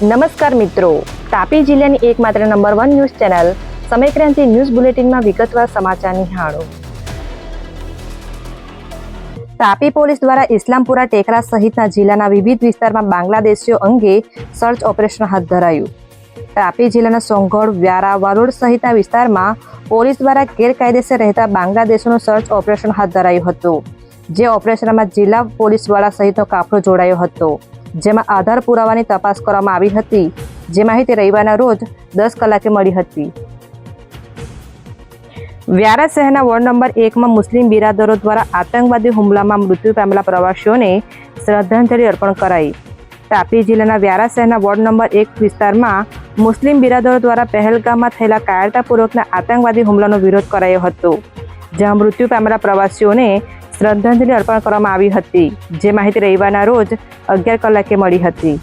નમસ્કાર મિત્રો. તાપી જિલ્લાની એકમાત્ર number one news channel Samaykranti news બુલેટિનમાં વિગતવાર સમાચાર નિહાળો. તાપી પોલીસ દ્વારા ઇસ્લામપુરા ટેકરા સહિતના જિલ્લાના વિવિધ વિસ્તારમાં બાંગ્લાદેશીઓ અંગે સર્ચ ઓપરેશન હાથ ધરાયું. તાપી જિલ્લાના સોંગઢ, વ્યારા, વાલોડ સહિતના વિસ્તારમાં પોલીસ દ્વારા ગેરકાયદેસર રહેતા બાંગ્લાદેશોનું સર્ચ ઓપરેશન હાથ ધરાયું હતું. જે ઓપરેશનમાં જિલ્લા પોલીસ વડા સહિતનો કાફલો જોડાયો હતો. જેમાં આધાર પુરાવાની તપાસ કરવામાં આવી હતી, જે માહિતી રવિવારના રોજ દસ કલાકે મળી હતી. વ્યારા શહેરના વોર્ડ નંબર એકમાં મુસ્લિમ બિરાદરો દ્વારા આતંકવાદી હુમલામાં મૃત્યુ પામેલા પ્રવાસીઓને શ્રદ્ધાંજલિ અર્પણ કરાઈ. તાપી જિલ્લાના વ્યારા શહેરના વોર્ડ નંબર એક વિસ્તારમાં મુસ્લિમ બિરાદરો દ્વારા પહેલગામમાં થયેલા કાયરતાપૂર્વકના આતંકવાદી હુમલાનો વિરોધ કરાયો હતો, જ્યાં મૃત્યુ પામેલા પ્રવાસીઓને શ્રદ્ધાંજલિ અર્પણ કરવામાં આવી હતી, જે માહિતી રવિવારના રોજ અગિયાર કલાકે મળી હતી.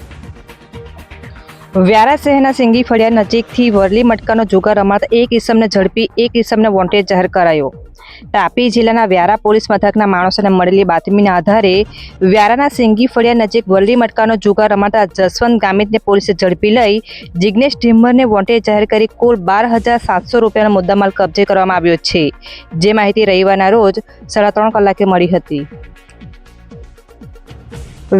વ્યારા શહેરના સિંગી ફળિયા નજીકથી વરલી મટકાનો જુગાર રમાતા એક ઇસમને ઝડપી, એક ઇસમને વોન્ટેડ જાહેર કરાયો. તાપી જિલ્લાના વ્યારા પોલીસ મથકના માણસોને મળેલી બાતમીના આધારે વ્યારાના સિંગી ફળિયા નજીક વરલી મટકાનો જુગાર રમાતા જસવંત ગામિતને પોલીસે ઝડપી લઈ જિગ્નેશ ઢીમ્બરને વોન્ટેડ જાહેર કરી કુલ બાર હજાર સાતસો રૂપિયાનો મુદ્દામાલ કબજે કરવામાં આવ્યો છે. જે માહિતી રવિવારના રોજ સાડા ત્રણ કલાકે મળી હતી.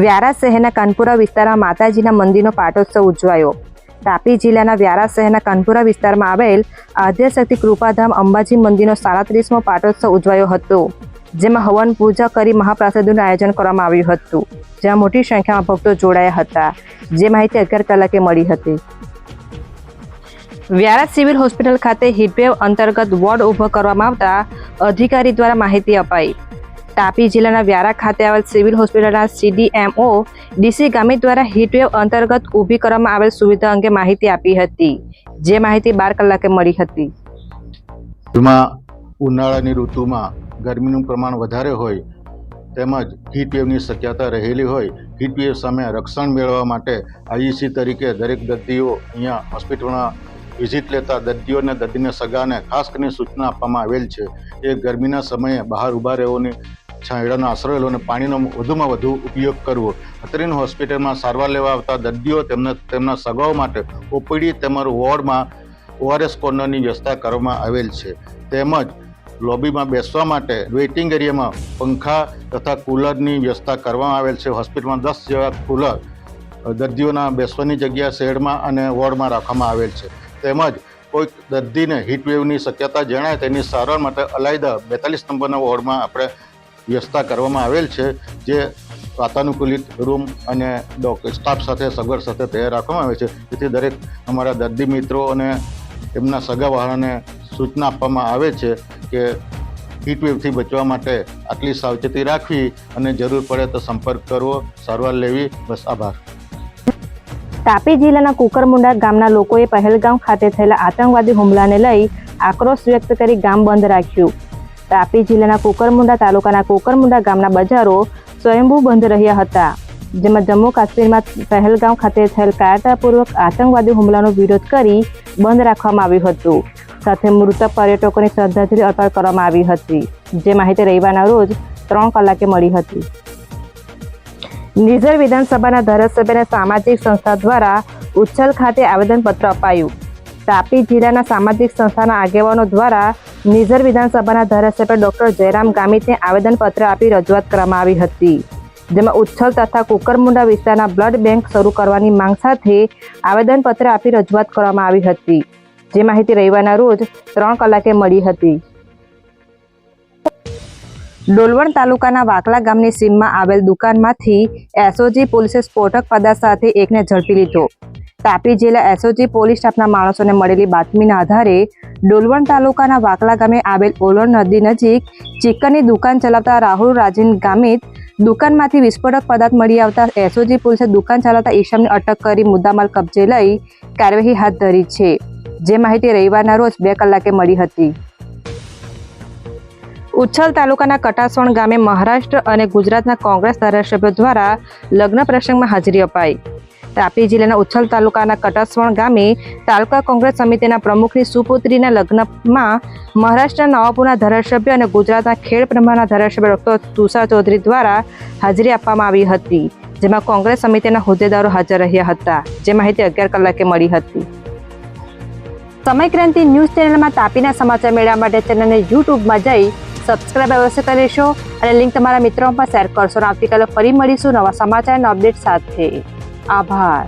વ્યારા શહેરના કાનપુરા વિસ્તારમાં માતાજીના મંદિરનો પાટોત્સવ ઉજવાયો. તાપી જિલ્લાના વ્યારા શહેરના કાનપુરા વિસ્તારમાં આવેલ આદ્યશક્તિ કૃપાધામ અંબાજી મંદિરનો સાડત્રીસમો પાટોત્સવ ઉજવાયો હતો, જેમાં હવન પૂજા કરી મહાપ્રસાદનું આયોજન કરવામાં આવ્યું હતું, જ્યાં મોટી સંખ્યામાં ભક્તો જોડાયા હતા, જે માહિતી અગિયાર કલાકે મળી હતી. વ્યારા સિવિલ હોસ્પિટલ ખાતે હીટવેવ અંતર્ગત વોર્ડ ઊભો કરવામાં આવતા અધિકારી દ્વારા માહિતી અપાઈ. તાપી જિલ્લાના વ્યારા ખાતે આવેલ સિવિલ હોસ્પિટલના સીડીએમઓ ડીસી ગામિત દ્વારા હીટવેવ અંતર્ગત ઊભી કરવામાં આવેલ સુવિધા અંગે માહિતી આપી હતી. જે માહિતી બાર કલાકે મળી હતી. ઉનાળાની ઋતુમાં ગરમીનું પ્રમાણ વધારે હોય, તેમજ હીટવેવની શક્યતા રહેલી હોય, હીટવેવ સામે રક્ષણ મેળવવા માટે આઈસી તરીકે દરેક દર્દીઓ અહીંયા હોસ્પિટલમાં વિઝિટ લેતા દર્દીઓને, દર્દીને સગાને ખાસ કરીને સૂચના આપવામાં આવેલ છે એ ગરમીના સમયે બહાર ઊભા રહેવાની છાંયડાનો આશરો લો અને પાણીનો વધુમાં વધુ ઉપયોગ કરવો. અત્રેની હોસ્પિટલમાં સારવાર લેવા આવતા દર્દીઓ તેમના તેમના સગાઓ માટે ઓપીડી તેમજ વોર્ડમાં ઓઆરએસ કોર્નરની વ્યવસ્થા કરવામાં આવેલ છે. તેમજ લોબીમાં બેસવા માટે વેઇટિંગ એરિયામાં પંખા તથા કુલરની વ્યવસ્થા કરવામાં આવેલ છે. હોસ્પિટલમાં દસ જેવા કુલર દર્દીઓના બેસવાની જગ્યા શેડમાં અને વોર્ડમાં રાખવામાં આવેલ છે. તેમજ કોઈક દર્દીને હીટવેવની શક્યતા જણાય તેની સારવાર માટે અલાયદા બેતાલીસ નંબરના વોર્ડમાં આપણે વ્યવસ્થા કરવામાં આવેલ છે, જે વાતાનુકૂલિત રૂમ અને સ્ટાફ સાથે સગવડ સાથે તૈયાર રાખવામાં આવે છે. જેથી દરેક અમારા દર્દી મિત્રો અને એમના સગાવાળાને સૂચના આપવામાં આવે છે કે હીટવેવથી બચવા માટે આટલી સાવચેતી રાખવી અને જરૂર પડે તો સંપર્ક કરવો, સારવાર લેવી. બસ, આભાર. તાપી જિલ્લાના કુકરમુંડા ગામના લોકોએ પહેલગામ ખાતે થયેલા આતંકવાદી હુમલાને લઈ આક્રોશ વ્યક્ત કરી ગામ બંધ રાખ્યું. તાપી જિલ્લાના કુકરમુંડા તાલુકાના કુકરમુંડા ગામના બજારો સ્વયંભૂ બંધ રહ્યા હતા, જેમાં જમ્મુ કાશ્મીરમાં પહેલગામ ખાતે થયેલ કાયરતાપૂર્વક આતંકવાદી હુમલાનો વિરોધ કરી બંધ રાખવામાં આવ્યું હતું. સાથે મૃતક પર્યટકોની શ્રદ્ધાંજલિ અર્પણ કરવામાં આવી હતી, જે માહિતી રવિવારના રોજ ત્રણ કલાકે મળી હતી. નિઝર વિધાનસભાના ધારાસભ્યને સામાજિક સંસ્થા દ્વારા ઉચ્છલ ખાતે આવેદનપત્ર અપાયું. તાપી જિલ્લાના સામાજિક સંસ્થાના આગેવાનો દ્વારા નિઝર વિધાનસભાના ધારાસભ્ય ડોક્ટર જયરામ ગામિતને આવેદનપત્ર આપી રજૂઆત કરવામાં આવી હતી. જેમાં ઉચ્છલ તથા કુકરમુંડા વિસ્તારના બ્લડ બેંક શરૂ કરવાની માંગ સાથે આવેદનપત્ર આપી રજૂઆત કરવામાં આવી હતી. જે માહિતી રવિવારના રોજ ત્રણ કલાકે મળી હતી. ડોલવણ તાલુકાના વાકલા ગામની સીમમાં આવેલ દુકાનમાંથી એસઓજી પોલીસે સ્ફોટક પદાર્થ સાથે એકને ઝડપી લીધો. તાપી જિલ્લા એસઓજી પોલીસ સ્ટાફના માણસોને મળેલી બાતમીના આધારે ડોલવણ તાલુકાના વાકલા ગામે આવેલ ઓલણ નદી નજીક ચિકનની દુકાન ચલાવતા રાહુલ રાજીન ગામિત દુકાનમાંથી વિસ્ફોટક પદાર્થ મળી આવતા એસઓજી પોલીસે દુકાન ચલાવતા ઈશમની અટક કરી મુદ્દામાલ કબજે લઈ કાર્યવાહી હાથ ધરી છે. જે માહિતી રવિવારના રોજ બે કલાકે મળી હતી. ઉચ્છલ તાલુકાના કટાસણ ગામે મહારાષ્ટ્ર અને ગુજરાતના કોંગ્રેસ ધારાસભ્યો દ્વારા લગ્ન પ્રસંગમાં હાજરી અપાઈ. તાપી જિલ્લાના ઉચ્છલ તાલુકાના કટસવણ ગામે તાલુકા કોંગ્રેસ સમિતિના પ્રમુખની સુપુત્રીના લગ્નમાં મહારાષ્ટ્રના નવાપુરના ધારાસભ્ય અને ગુજરાતના ખેડ પ્રમાણના ધારાસભ્ય ડોક્ટર તુષાર ચૌધરી દ્વારા હાજરી આપવામાં આવી હતી, જેમાં કોંગ્રેસ સમિતિના હોદ્દેદારો હાજર રહ્યા હતા. જે માહિતી અગિયાર કલાકે મળી હતી. સમય ક્રાંતિ ન્યૂઝ ચેનલમાં તાપીના સમાચાર મેળવવા માટે ચેનલને યુટ્યુબમાં જઈ સબસ્ક્રાઇબ અવશ્ય કરી લેશો અને લિંક તમારા મિત્રો પણ શેર કરશો. અને આવતીકાલે ફરી મળીશું નવા સમાચાર અને અપડેટ સાથે. આભાર.